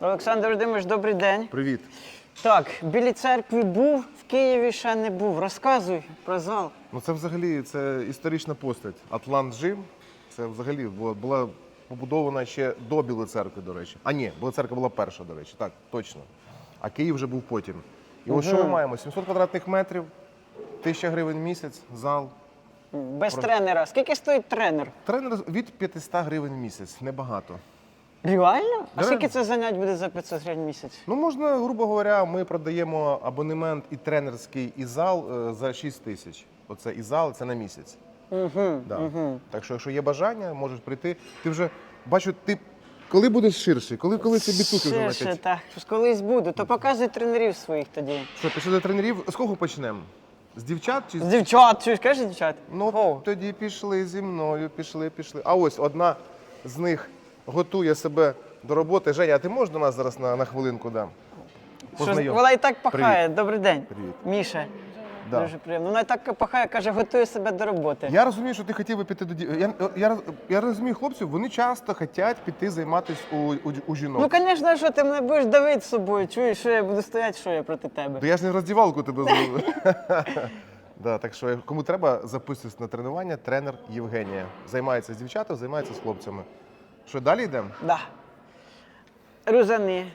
Олександр Володимирович, добрий день. Привіт. Так, в Білій церкві був, в Києві ще не був. Розказуй про зал. Ну це взагалі це історична постать. Атлант Жим. Це взагалі була, була побудована ще до Білої церкви, до речі. А ні, Біла церква була перша, до речі. Так, точно. А Київ вже був потім. І ось що ми маємо? 700 квадратних метрів, 1000 гривень в місяць, зал. Без тренера. Скільки стоїть тренер? Тренер від 500 гривень в місяць, небагато. Реально? А Да. скільки це занять буде за 500 гривень місяць? Ну, можна, грубо говоря, ми продаємо абонемент і тренерський, і зал е, за 6 тисяч. Оце і зал, це на місяць. Угу, Да. угу. Так що, якщо є бажання, можеш прийти. Ти вже бачу, ти коли будеш ширший, коли, коли біцуки вже ще, так. Колись буду, то показуй тренерів своїх тоді. Що, пішли до тренерів? З кого почнемо? З дівчат чи З з дівчат, чуєш, кажеш дівчат? ну О. тоді пішли зі мною, пішли, пішли. А ось одна з них готує себе до роботи. Женя, а ти можеш до нас зараз на, на хвилинку да? Що, Познайом. вона і так пахає. Добрий день. Привіт. Міша. Да. Дуже приємно. Вона і так пахає, каже, готує себе до роботи. Я розумію, що ти хотів би піти до дів. Я, я, я розумію хлопців, вони часто хочуть піти займатися у, у, у жінок. Ну, звісно, що ти мене будеш давити з собою, чуєш, що я буду стояти, що я проти тебе. То я ж не роздівалку тебе зробив. да, так що кому треба, записуйтесь на тренування. Тренер Євгенія. Займається з дівчатами, займається з хлопцями. Що далі йдемо? Да. Рузани.